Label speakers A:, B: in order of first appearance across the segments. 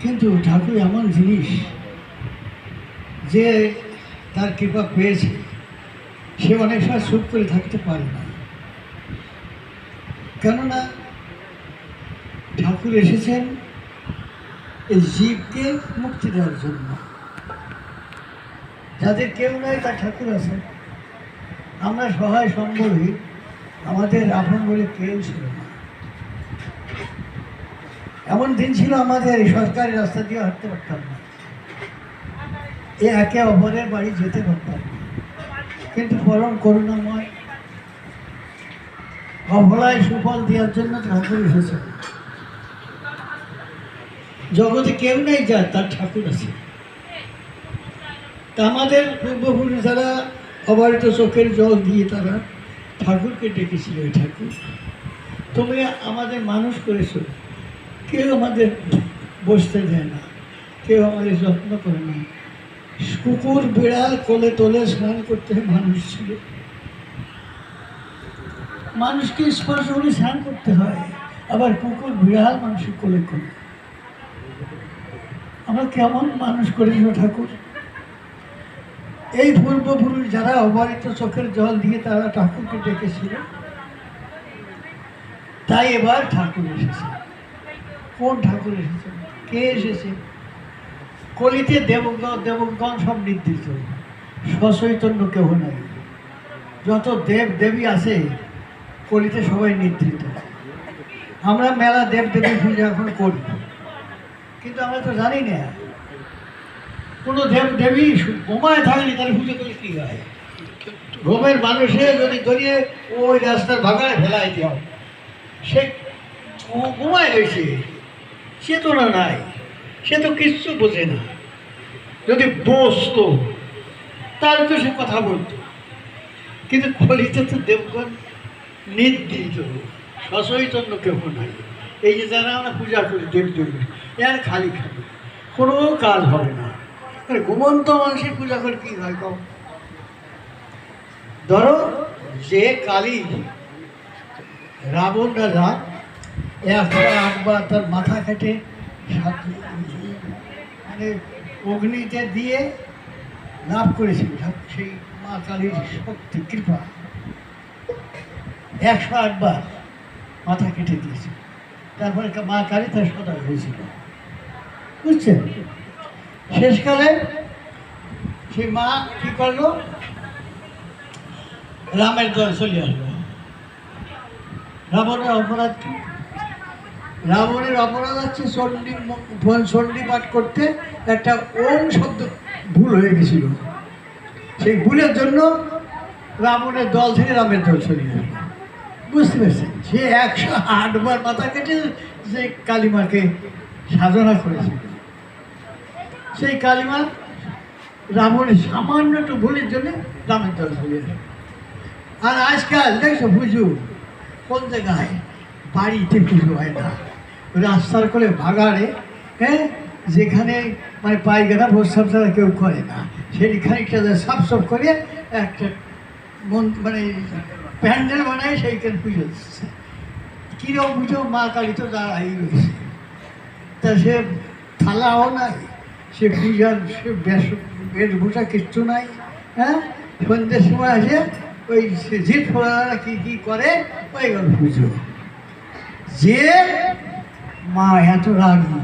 A: কিন্তু ঠাকুর এমন জিনিস যে তার কৃপা পেয়েছে। সে অনেক সময় চুপ করে থাকতে পারে না। কেননা ঠাকুর এসেছেন এই জীবকে মুক্তি দেওয়ার জন্য। যাদের কেউ নাই, তার ঠাকুর আছে আমরা সহায় সম্ভবই আমাদের আপন বলে কেউ ছিল না। এমন দিন ছিল আমাদের সরকারি রাস্তা দিয়ে হাঁটতে পারতাম না। এ একে অপরের বাড়ি যেতে পারতাম কিন্তু পরম করুণাময় অভলায় সুফল দেওয়ার জন্য ঠাকুর এসেছে। জগতে কেউ নেই যার তার ঠাকুর আছে। তা আমাদের পূর্বপুরুষ যারা অবারিত চোখের জল দিয়ে তারা ঠাকুরকে ডেকেছিল ঠাকুর তুমি আমাদের মানুষ করেছ। কেউ আমাদের বসতে দেয় না, কেউ আমাদের যত্ন করে না। কুকুর বিড়াল কোলে তোলে স্নান করতে মানুষ ছিল। মানুষকে স্পর্শ করে স্নান করতে হয়, আবার কুকুর বিড়াল মানুষের কোলে করে। আমরা কেমন মানুষ করেছিল ঠাকুর? এই পূর্বপুরুষ যারা অবারিত চোখের জল দিয়ে তারা ঠাকুরকে ডেকেছিল, তাই এবার ঠাকুর এসেছে। কোন ঠাকুর এসেছেন কে এসেছে? কলিতে দেবগণ দেবগণ সব নির্দিষ্ট। সচৈতন্য কেহ নাই। যত দেব, দেবী আছে, কলিতে সবাই নির্দিষ্ট আমরা মেলা দেব, দেবী পূজা এখন করি। কিন্তু আমরা তো জানি না। কোনো দেব, দেবী বোমায় থাকলে তাহলে পুজো করলে কী হয়? রোমের মানুষে যদি ধরিয়ে ওই রাস্তার ভাগায় ফেলাই দেওয়া সে ঘুমায় রয়েছে। চেতনা নাই, সে তো কিচ্ছু বোঝে না। যদি বসতো, তাহলে তো সে কথা বলতো। কিন্তু কলিতে তো দেবগণ নির্দিষ্ট, সচৈতন্য কেউ নাই। এই যে যারা আমরা পূজা করি দেব দেবী এর খালি খালি, কোনো কাজ হবে না। ঘুমন্ত মানুষের পূজা করে কী হয় কম ধরো যে কালী রাবণ রাজা একবার আটবার তার মাথা কেটে মানে অগ্নিতে দিয়ে লাভ করেছিল। সেই মা কালীর শক্তি, কৃপা। একশো আটবার মাথা কেটে দিয়েছিল তারপরে মা কালী তার সদয় হয়েছিল। বুঝছেন? শেষকালে সেই মা কী করল? রামের দল চলে আসলো। রাবণের অপরাধ রাবণের অপরাধ আছে ম- চণ্ডী পাঠ করতে। একটা ওম শব্দ ভুল হয়ে গেছিল। সেই ভুলের জন্য রাবণের দল থেকে রামের দল গেল বুঝতে পেরেছেন? সে একশো আটবার মাথা কেটে সেই কালিমাকে সাধনা করেছিল সেই কালিমা রাবণের সামান্য একটু ভুলের জন্য রামের দল চলে গেল আর আজকাল দেখছ পুজো কোন জায়গায় বাড়িতে পুজো হয় না। রাস্তার করে ভাগাড়ে হ্যাঁ? যেখানে মানে পায়খানা, প্রস্রাব ছাড়া কেউ করে না। সেটি খানিকটা সাফ করে একটা মন মানে প্যান্ডেল বানায় সেইখানে পুজো দিচ্ছে। কীরকম পুজো? মা কালী তো দাঁড়াই রয়েছে। তা সে থালাও নাই, সে পূজার সে বেশ বেশভূষা কিচ্ছু নাই হ্যাঁ? সন্ধ্যের সময় আসে, ওই জিট ফোড়ারা কী কী করে? ওই গেল পুজো। যে মা এত রাগি।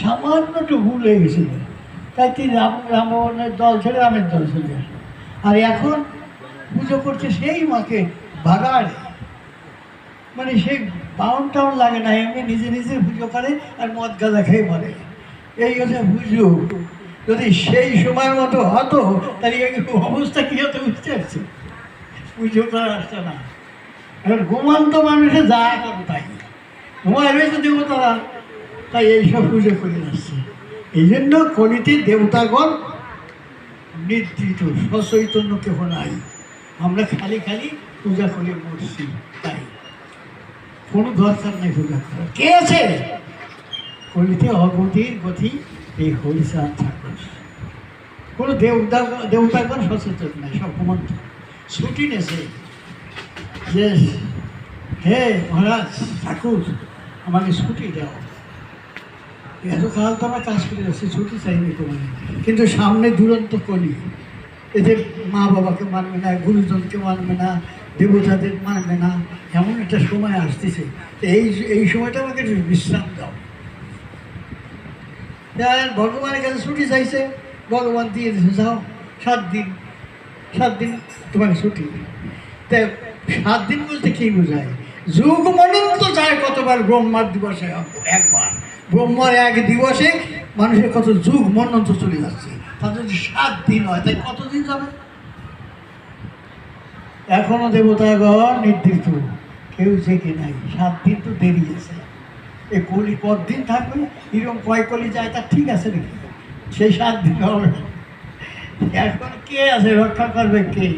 A: সামান্য একটু ভুল হয়ে গেছিল তাই তিনি রাম রামনের দল ছেড়ে রামের দল চলে আসলো আর এখন পুজো করছে সেই মাকে ভাগাড়ে মানে সেই বাউন টাউন লাগে না, এমনি নিজে নিজে পুজো করে আর মদ গাঁজা খেয়ে মরে। এই হচ্ছে পুজো। যদি সেই সময়ের মতো হতো, তাহলে অবস্থা কী হতো বুঝতে পারছি? পুজো করা আসতো না। এখন ঘুমান্ত মানুষে যা করে তাই। ঘুমায় রয়েছে দেবতারা। তাই এইসব পুজো করে আসছে। এই জন্য কলিতে দেবতাগণ নির্দিত সচৈতন্য কেহ নাই। আমরা খালি খালি পূজা করে মরছি, তাই। কোনো দরকার নেই পূজা করার। কে আছে? কলিতে অগতির গতি, এই হরিচাঁদ ঠাকুর। কোনো দেবতা, দেবতাগণ সচেতন নাই, সব ঘুমন্ত ছুটি নেছে। যে, হে মহারাজ, ঠাকুর আমাকে ছুটি দাও। এত কাল তো আমরা কাজ করে যাচ্ছি, ছুটি চাইনি কোনো কিন্তু সামনে দুরন্ত কলি। এদের মা বাবাকে মানবে না, গুরুজনকে মানবে না, দেবতাদের মানবে না। এমন একটা সময় আসতেছে। এই এই সময়টা আমাকে বিশ্রাম দাও। ভগবানের কাছে ছুটি চাইছে। ভগবান দিয়ে দিয়েছে, যাও, সাত দিন। সাত দিন তোমাকে ছুটি। তা সাত দিন বলতে কি বোঝায়? যুগ মনন্ত যায় কতবার ব্রহ্মার দিবসে? একবার। ব্রহ্মার এক দিবসে মানুষের কত যুগ মনন্ত চলে যাচ্ছে। তার যদি সাত দিন হয়, তাই কতদিন যাবে? এখনও দেবতাগণ নির্দিষ্ট কেউ জেগে নাই। সাত দিন তো দেরি আছে। এ কলি কদিন থাকবে? এরকম কয় কলি যায় তা ঠিক আছে নাকি? সেই সাত দিন হবে। এখন কে আছে? রক্ষা করবে কে?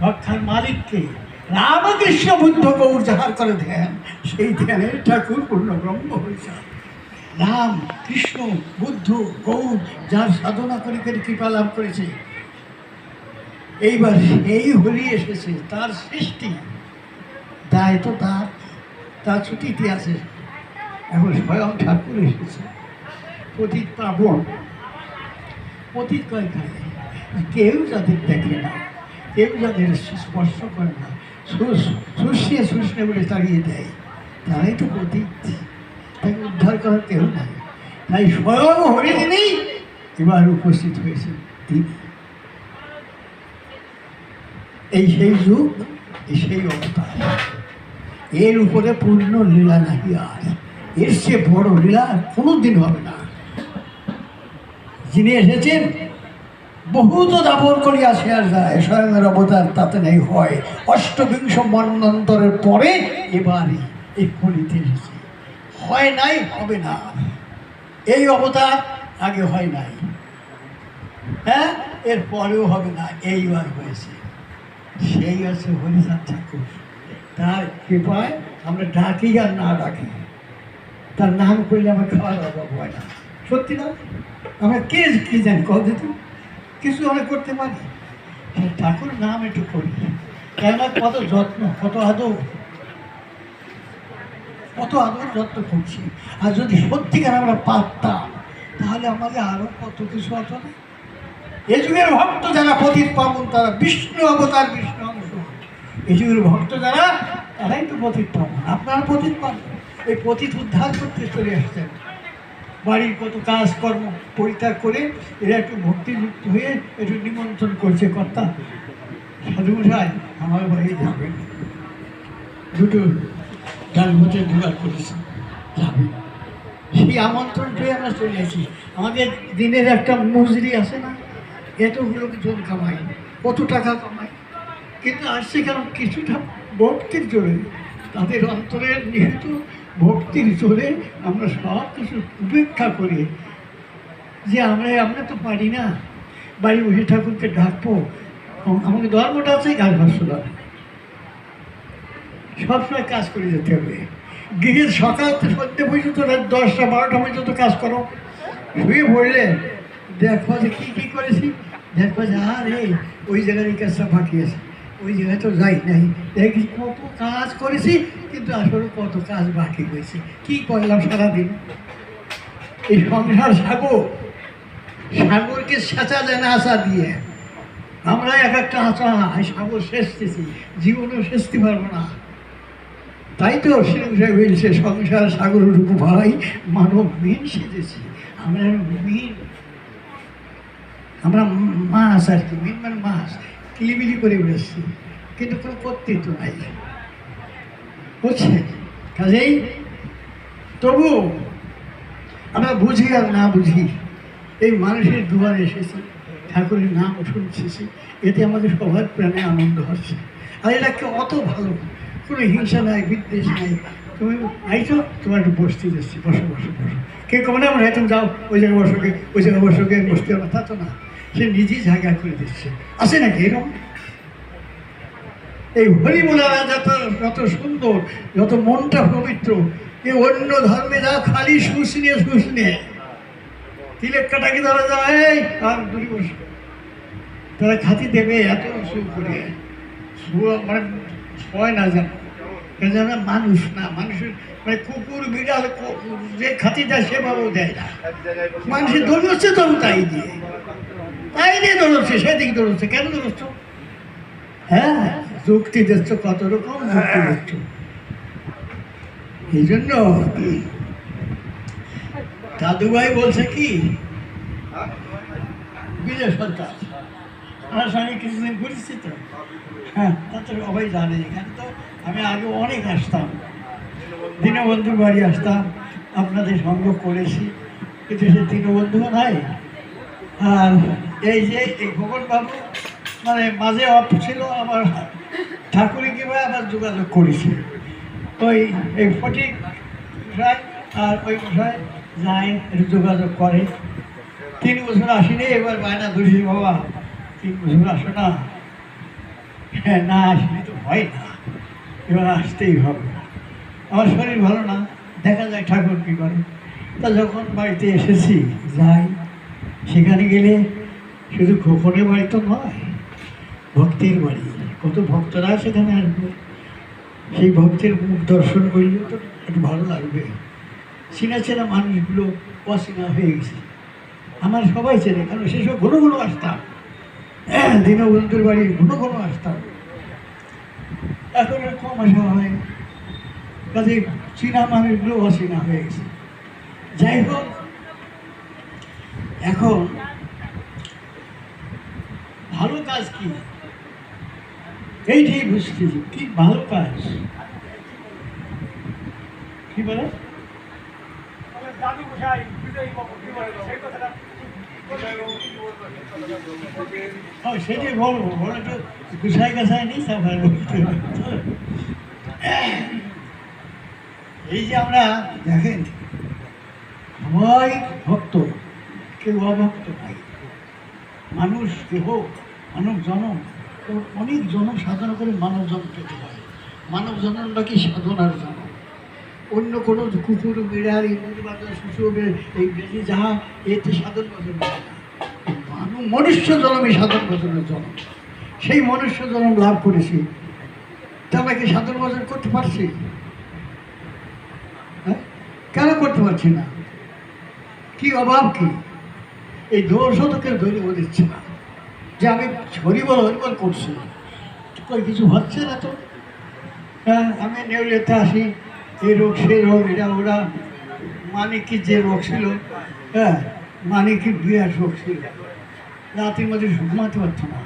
A: রক্ষার মালিক কে? রামকৃষ্ণ বুদ্ধ গৌর যাহার করে ধ্যান, সেই ধ্যানের ঠাকুর পূর্ণ ব্রহ্ম হয়েছে রাম কৃষ্ণ বুদ্ধ গৌর যার সাধনা করে করে কৃপা লাভ করেছে। এইবার এই হরি এসেছে, তার সৃষ্টি। দায় তো তার তার ছুটিতে আছে এখন স্বয়ং ঠাকুর এসেছে। পতিত পাবন। পতিত কয় খায় কেউ যাদের দেখে না, কেউ যাদের স্পর্শ করে না। শুষিয়ে শুষনে বলে তাড়িয়ে দেয়। তারাই তো পতিত তাকে উদ্ধার করার কেউ নাই। তাই স্বয়ং হরিদিনই এবার উপস্থিত হয়েছে তিনি। এই সেই যুগ, এই সেই অবতার। এর উপরে পূর্ণ লীলা নাকি আর। এর চেয়ে বড় লীলা কোনোদিন হবে না। যিনি এসেছেন বহুত দাপর করিয়া শেয়ার যায়। স্বয়ংের অবতার তাতে নেই হয়। অষ্টবিংশ মন্বন্তরের পরে এবারে এই কলিতে এসেছে। হয় নাই, হবে না। এই অবতার আগে হয় নাই। হ্যাঁ এর পরেও হবে না, এইবার হয়েছে। সেই আছে হরিচাঁদ ঠাকুর। তার কৃপায় আমরা ডাকি আর না ডাকি। তার নাম করলে আমার খাওয়ার অভাব হয় না। সত্যি না? আমরা কে কি জানি? কত কিছু আমরা করতে পারি? ঠাকুর, নাম একটু করি। কেন কত যত্ন, কত আদর। কত আদর যত্ন করছি। আর যদি সত্যিকার আমরা পারতাম, তাহলে আমাদের আরও কত কিছু হতো না? এ যুগের ভক্ত যারা পতিত পাবন, তারা বিষ্ণু অবতার, বিষ্ণু অংশ। এই যুগের ভক্ত যারা, তারাই তো পতিত পাবন। আপনারা পতিত পাবন। এই পতিত উদ্ধার করতে চলে আসছেন বাড়ির কত কাজকর্ম পরিত্যাগ করে এরা একটু ভক্তিযুক্ত হয়ে একটু নিমন্ত্রণ করছে কর্তা। সাধু মশাই, আমার বাড়ি যাবেন। দুটো ডাল ভাতের জোগাড় করেছে যাবেন সেই আমন্ত্রণ পেয়ে আমরা চলে আসি আমাদের দিনের একটা মজুরি আছে না, এতগুলো জন কামাই, কত টাকা কামাই। কিন্তু আসছে কারণ কিছুটা ভক্তির জোরে তাদের অন্তরের নিহিত ভক্তির জোরে আমরা সব কিছু উপেক্ষা করি যে আমরা আমরা তো পারি না। বাড়ি বসে ঠাকুরকে ডাকবো। আমাকে ধর্মটা আছে গাছ ভাষ্যদার সবসময় কাজ করে যেতে হবে। গৃহের সকাল থেকে সন্ধ্যে পর্যন্ত রাত দশটা, বারোটা পর্যন্ত কাজ করো। শুয়ে পড়লে দেখো যে কী কী করেছি। দেখো যে, আরে, ওই জায়গায় এই কাজটা বাকি আছে। ওই জায়গায় তো যাই নাই। দেখি কত কাজ করেছি, কিন্তু আসলে কত কাজ বাকি হয়েছে কী করলাম সারাদিন? এই সংসার সাগর। সাগরকে সেচা দেন আশা দিয়ে। আমরা এক একটা আশা সাগর সেচতেছি, জীবনেও সেচতে পারব না। তাই তো সেরকম বলছে সংসার সাগর রূপ ভাই, মানব মিন সেজেছি। আমরা মিন। আমরা মাছ আর কি, মিন মানে মাছ। কিলিবিলি করে বেড়েছি কিন্তু কোনো কর্তৃত্ব নাই। বুঝছে কাজেই তবু আমরা বুঝি আর না বুঝি, এই মানুষের দুয়ারে এসেছি, ঠাকুরের নাম শুনছি এতে আমাদের সবার প্রাণে আনন্দ হচ্ছে। আর এটাকে অত ভালো, কোনো হিংসা নাই, বিদ্বেষ নাই। তুমি আইছো, তোমার একটু বসতে যাচ্ছি বসো বসো বসো। কে কমে না মনে তুমি যাও, ওই জায়গায় বসোকে ওই জায়গায় বসোকে বসতে হবে। তা তো না। সে নিজেই জায়গা করে দিচ্ছে। আছে নাকি এরকম? এই হরিমোলারা যত যত সুন্দর, যত মনটা পবিত্র, এ অন্য ধর্মে যা খালি শুষ নিয়ে শুষ নিয়ে তিলেক কাটাকে ধরা যায় আর দুই তারা খাতি দেবে, এত সুখ করে। মানে ছয় না যেন যেন মানুষ না, মানুষের মানে কুকুর, বিড়াল যে খাতি দেয় সেভাবেও দেয় না। মানুষের দৌড়চ্ছে তবু তাই দিয়ে। তাই দৌড়চ্ছে, সেদিকে দৌড়চ্ছে। কেন দৌড়চ্ছ? হ্যাঁ যুক্তি দিচ্ছ, কত রকম এই জন্য দাদুভাই বলছে কি ঘুরেছি তো। হ্যাঁ তা তো সবাই জানে তো। আমি আগে অনেক আসতাম দীনবন্ধুর বাড়ি আসতাম, আপনাদের সঙ্গ করেছি। কিন্তু সে দীনবন্ধুও নাই। আর এই যে, এই বাবু মানে মাঝে অফ ছিল আমার ঠাকুরে কীভাবে আবার যোগাযোগ করেছি। ওই, এই ফটিক আর ওই মশাই যায় যোগাযোগ করে। তিন বছর আসিনি, এবার বায়না ধরেছি, বাবা, তিন বছর আসো না। হ্যাঁ না আসলে তো হয় না, এবার আসতেই হবে। আমার শরীর ভালো না, দেখা যায় ঠাকুর কী করে। তা যখন বাড়িতে এসেছি, যাই, সেখানে গেলে শুধু খোকনের বাড়ি তো নয় ভক্তের বাড়ি। কত ভক্তরা সেখানে আসবে? সেই ভক্তের মুখ দর্শন করলে তো একটু ভালো লাগবে। চেনা চেনা মানুষগুলো অচেনা হয়ে গেছে। আমার সবাই চেনে কারণ সেসব ঘন ঘন আসতাম। হ্যাঁ, দীনবন্ধুর বাড়ি ঘন ঘন আসতাম। এখন আর কম আসা হয়। কাজে চীনা মানুষগুলো অচেনা হয়ে গেছে। যাই হোক এখন ভালো কাজ কি? এইটাই বুঝতেছি কি ভালো কাজ? কি বলে? সেটাই বলব। বলে তো গুছাই গাছাই নেই বলতে এই যে আমরা দেখেন সবাই ভক্ত কেউ অভক্ত নাই। মানুষ দেহ মানব জনম ও অনেক জনম সাধনা করে মানব জন্ম পেতে হয়। মানব জনমটা কি সাধনার জনম। অন্য কোনো কুকুর, বিড়াল, ইঁদুর বাজার শুশুরের এই বেজি যাহা, এতে সাধন হয় মানব মনুষ্য জনমই সাধন ভজনের জনম সেই মনুষ্য জনম লাভ করেছি। তা আমরা কি সাধন ভজন করতে পারছি? হ্যাঁ? কেন করতে পারছি না? কি অভাব কি? এই দোষ শতকের ধৈর্য দিচ্ছে না। যে আমি হরিবল হরিবল করছি। কই, কিছু হচ্ছে না তো? হ্যাঁ আমি নেউলিয়াতে আসি, এই রোগ সেই রোগ, এটা ওরা মানিকের যে রোগ ছিল হ্যাঁ মানিকের বিরাট রোগ ছিল। রাতের মধ্যে ঘুমাতে পারতো না।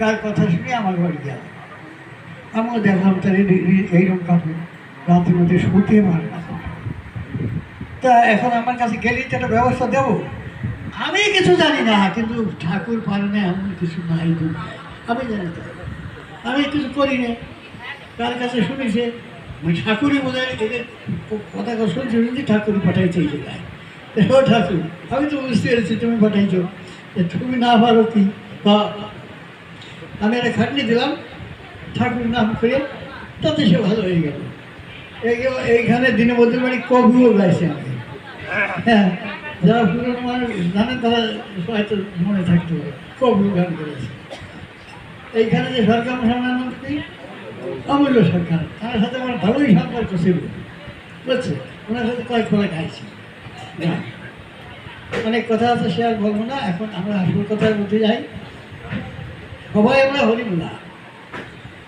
A: কার কথা শুনে আমার বাড়ি গেল। আমিও দেখলাম তার এইরকম কাপড়, রাতের মধ্যে শুতে পারে না। তা এখন আমার কাছে গেলেই তো একটা ব্যবস্থা দেবো। আমি কিছু জানি না, কিন্তু ঠাকুর পারে না এমন কিছু নাই আমি জানি তো। আমি কিছু করি না। তার কাছে শুনেছে ঠাকুরই বোধ হয় এদের কথা শুনছি শুনছি ঠাকুরই পাঠাইছে এই জায়গায়। ও ঠাকুর, আমি তো বুঝতে পেরেছি তুমি পাঠাইছো তুমি না পারো কি? বা, আমি একটা খাটনি দিলাম ঠাকুর নাম করে তাতে সে ভালো হয়ে গেল। এই এইখানে দীনবন্ধুর বাড়ি কবিও গাইছে আমি হ্যাঁ। যারা পুরনো মানুষ জানেন তারা হয়তো মনে থাকতে পারে কবিও গান করেছে। এইখানে যে সরকার মহানানন্দ অমূল্য সরকার, তার সাথে আমার ভালোই সম্পর্ক ছিল, বুঝছে? ওনার সাথে কয়েক খোলা খাইছি যাক। অনেক কথা আছে, সে আর বলব না, এখন আমরা আসল কথার মধ্যে যাই। সবাই আমরা হরিমুল্লাহ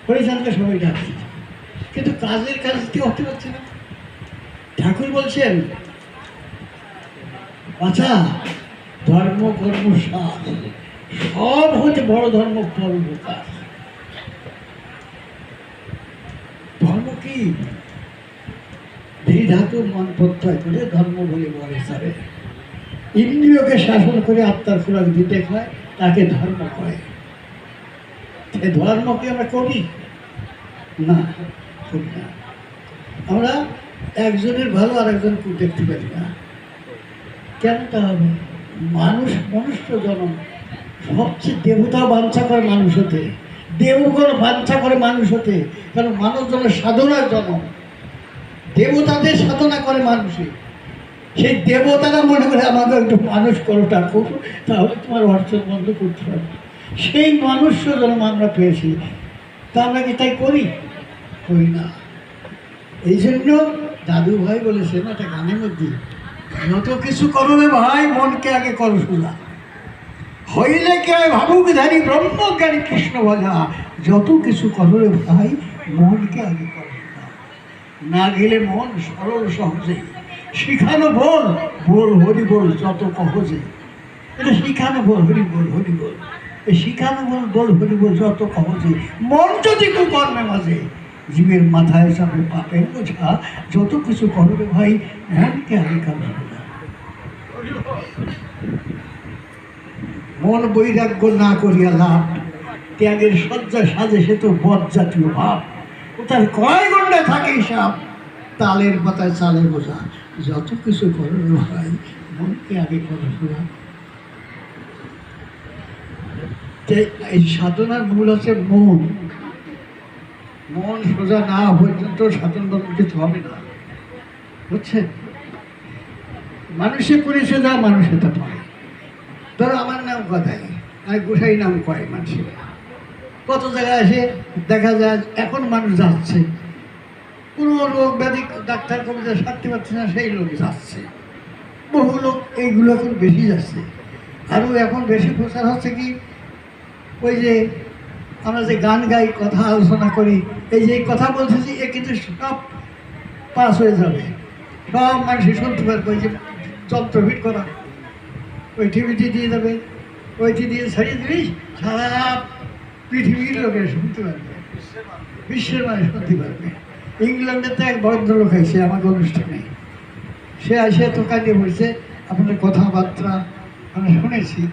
A: হরিচাঁদকে সবাই ডাকছি। কিন্তু কাজের কাজ কি হতে পারছে না। ঠাকুর বলছেন আচ্ছা ধর্ম, কর্ম, সাধ, সব হতে বড় ধর্ম পরোপকার ধর্ম কি? ধী ধাতুর মন প্রত্যয় করে ধর্ম বলে বলে সারে। ইন্দ্রিয়কে শাসন করে আত্মার খোরাক দিতে হয়, তাকে ধর্ম কয়। এই ধর্মকে আমরা করি না করি না। আমরা একজনের ভালো আর একজন দেখতে পারি না। কেন তা হবে? মানুষ, মনুষ্য জনম। সবচেয়ে দেবতা বাঞ্ছা করে মানুষ হতে। দেবগণ বাঞ্ছা করে মানুষ হতে। কারণ মানব জনের সাধনার জনম। দেবতাদের সাধনা করে মানুষে। সেই দেবতারা মনে করে আমাকে একটু মানুষ করো ঠাকুর, তাহলে তোমার অর্জন বন্ধ করতে হবে। সেই মানুষ্য জন্ম আমরা পেয়েছি। তা আমরা কি তাই করি? করি না। এই জন্য দাদু ভাই বলেছেন, একটা গানের মধ্যে যত কিছু করো রে ভাই, মনকে আগে করো সোজা হইলে কে ভাবুক ধারী ব্রহ্মজ্ঞানী কৃষ্ণ বলা যত কিছু করো রে ভাই, মনকে আগে করো না গেলে মন সরল সহজে। শিখানো বল বল হরি বল, যত সহজে এটা শিখানো বল, হরি বল হরি বল। শিখানো বল বল হরি বল, যত সহজে মন যদি কুকর্মে মাঝে জীবের মাথায় চাপে পাপের বোঝা, যত কিছু করবে ভাই মনকে আগে কাজ মন বৈরাগ্য না করিয়া লাভ, ত্যাগের শয্যা সাজে সে তো বদ জাতীয় ভাব। তার কয় গন্ডায় থাকে হিসাব, তালের পাতায় চালে বোঝা। যত কিছু করবে ভাই, মনকে আগে করে। শোনা এই সাধনার মূল আছে মন। মন সোজা না পর্যন্ত বাবু কিছু হবে না। বুঝছেন? মানুষে করেছে যা মানুষে তা পায়। ধরো আমার নাম কথাই, আর গোসাই নাম কয় মানুষের। কত জায়গায় এসে দেখা যায় এখন মানুষ যাচ্ছে। কোনো রোগ ব্যাধি ডাক্তার কবিতা সারতে পারছে না, সেই লোক যাচ্ছে। বহু লোক এইগুলো এখন বেশি যাচ্ছে। আরও এখন বেশি প্রচার হচ্ছে কি? ওই যে আমরা যে গান গাই, কথা আলোচনা করি, এই যে কথা বলতেছি এ কিন্তু সব পাস হয়ে যাবে। সব মানুষই শুনতে পারবে, ওই যে যন্ত্র করা। ওই টিভিটি দিয়ে দেবে, ওইটি দিয়ে ছাড়িয়ে দিবি, সারা পৃথিবীর লোকের শুনতে পারবে। বিশ্বের মানুষ শুনতে পারবে। ইংল্যান্ডে তো এক ভদ্রলোক হয়েছে আমাকে অনুষ্ঠানে। সে আসে তো কাটিয়ে বলছে, আপনার কথাবার্তা আমরা শুনেছি।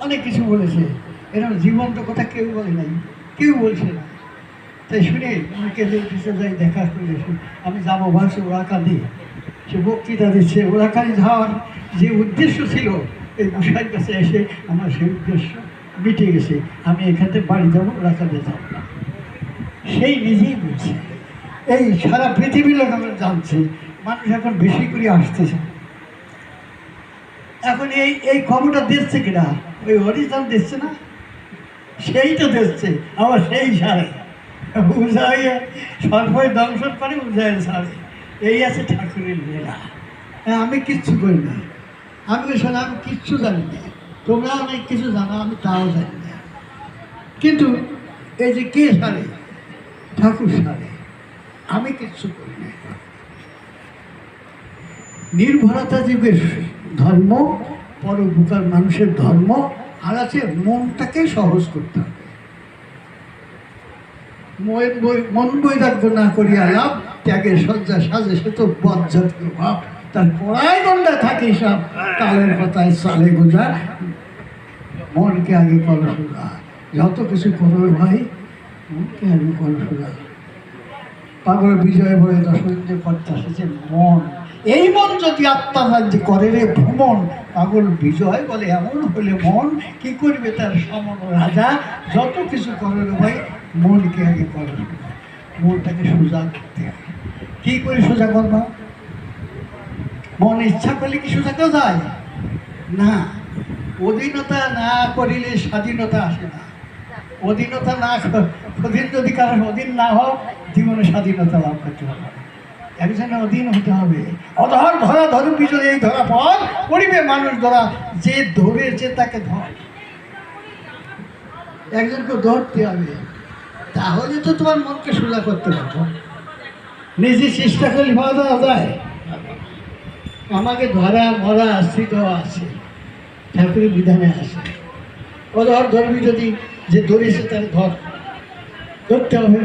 A: অনেক কিছু বলেছে। এরকম জীবন্ত কথা কেউ বলে নাই। কেউ বলছে না। তাই শুনে আমি কেঁদে উঠেছে যাই দেখা করে আমি যাব ভাবছি ওরাকান্দি সে বক্তৃতা দিচ্ছে ওরাকান্দি যাওয়ার যে উদ্দেশ্য ছিল, এই মশাইয়ের কাছে এসে আমার সেই উদ্দেশ্য মিটে গেছে। আমি এখানে বাড়ি যাব ওরাকান্দি যাব। না সেই নিজেই বলছে, এই সারা পৃথিবীর লোক আমরা জানছে, মানুষ এখন বেশি করে আসতেছে। এখন এই এই খবরটা দিচ্ছে কিনা? ওই হরিজন দিচ্ছে না? সেই তো দিচ্ছে আবার সেই সারে। উজাইয়া সর্বই দংশন করে উজায় সারে। এই আছে ঠাকুরের লীলা। হ্যাঁ, আমি কিচ্ছু করি না। আমি শোনা আমি কিচ্ছু জানি না। তোমরা অনেক কিছু জানো আমি তাও জানি না। কিন্তু এই যে কে সারে? ঠাকুর সারে। আমি কিচ্ছু করি না। নির্ভরতা যুগের ধর্ম পরোপকার মানুষের ধর্ম আর আছে মনটাকে সহজ করতে হবে। মন বৈরাগ্য না করিয়া লাভ, ত্যাগের শয্যা সাজে সে তো বজ্জাতীয় ভাব। তার কড়াই গন্ডা থাকে সব তালের পাতায় চালে গোজা। মনকে আগে করো সোজা যত কিছু করবে ভাই, মনকে আগে করো সোজা পাগল বিজয় বলে দশমিকে কর্তা এসেছে মন। এই মন যদি আত্মা করে রে ভ্রমণ, পাগল বিজয় বলে এমন হলে মন, কি করবে তার সমন রাজা? যত কিছু করে রে ভাই, মনকে আগে করে মনটাকে সোজা করতে হবে কী করে সোজা করবা? মন ইচ্ছা করলে কি সোজা করা যায়? না। অধীনতা না করিলে স্বাধীনতা আসে না। অধীনতা না অধীন যদি কারণ অধীন না হোক জীবনে স্বাধীনতা লাভ করতে পারবে। একজনে অধীন হতে হবে। অধর ধরা ধরুন পিছনে এই ধরা পর করিবে মানুষ ধরা, যে ধরেছে তাকে ধর। একজনকে ধরতে হবে। তাহলে তো তোমার মনকে সোজা করতে পারব। নিজে চেষ্টা করলে ভালো দেওয়া যায়। আমাকে ধরা, মরা স্থিত আছে। ঠাকুরের বিধানে আছে। অধর ধরবি যদি যে ধরেছে তার ধর। ধরতে হবে।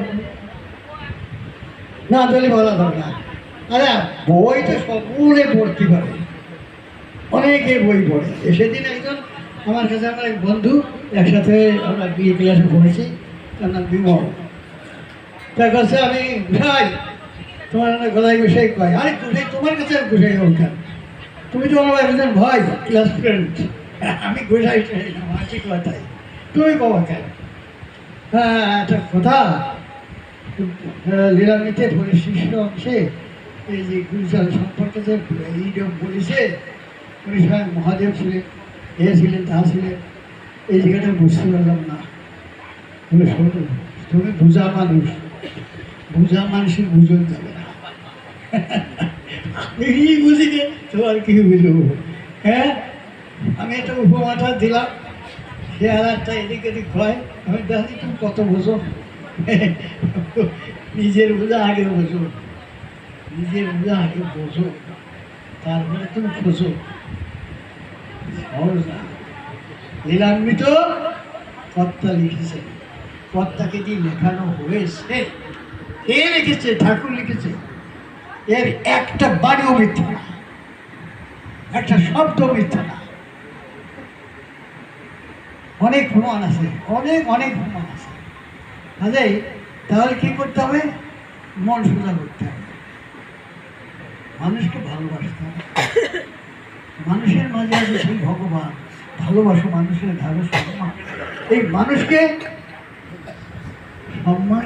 A: না ধরলে বলা দরকার আরে, বই তো সকলে পড়তে পারে। অনেকে বই পড়ে। সেদিন একজন আমার কাছে, আমার এক বন্ধু, একসাথে আমরা বিয়ে ক্লাসে পড়েছি তার নাম বিমল। তার কাছে আমি, ভাই, তোমার নাম গলায় গোসাই কয় আরে গোসাই তোমার কাছে গোসাই হোক কেন? তুমি তো আমার একজন ভাই ক্লাস ফ্রেন্ড আমি গোসাই আছি কথাই তুমি কবা কেন? হ্যাঁ একটা কথা। লীলামিতে পরিশিষ্ট অংশে এই যে গুরুচাল সম্পর্কে যে এইরকম বলেছে, উনি স্বয়ং মহাদেব ছিলেন, এ ছিলেন, তা ছিলেন, এই জায়গাটা বুঝতে পারলাম না। বলে শোনো তুমি বুঝা মানুষ, বুঝা মানুষের বুঝন যাবে না। আমি কি বুঝি রে তোমার কি বুঝব? হ্যাঁ? আমি একটা উপমাটা দিলাম, সে আর একটা এদিক এদিক হয়, আমি দেখি তুমি কত বোঝো। নিজের বোঝা আগে বোঝো। নিজের বোঝা আগে বোঝো তারপরে তুমি খোঁজো। সহজ না। লীলান্বিত কর্তা লিখেছে। কর্তাকে দিয়ে লেখানো হয়েছে, এ লিখেছে, ঠাকুর লিখেছে। এর একটা বাড়িও মিথ্যা না। একটা শব্দ মিথ্যা না। অনেক প্রমাণ আছে, অনেক অনেক প্রমাণ আছে। তাহলে কি করতে হবে? মন সোজা করতে হবে। মানুষকে ভালোবাসতে মানুষের মাঝে আছে সেই ভগবান ভালোবাসো মানুষের ধারো সম্মান এই মানুষকে সম্মান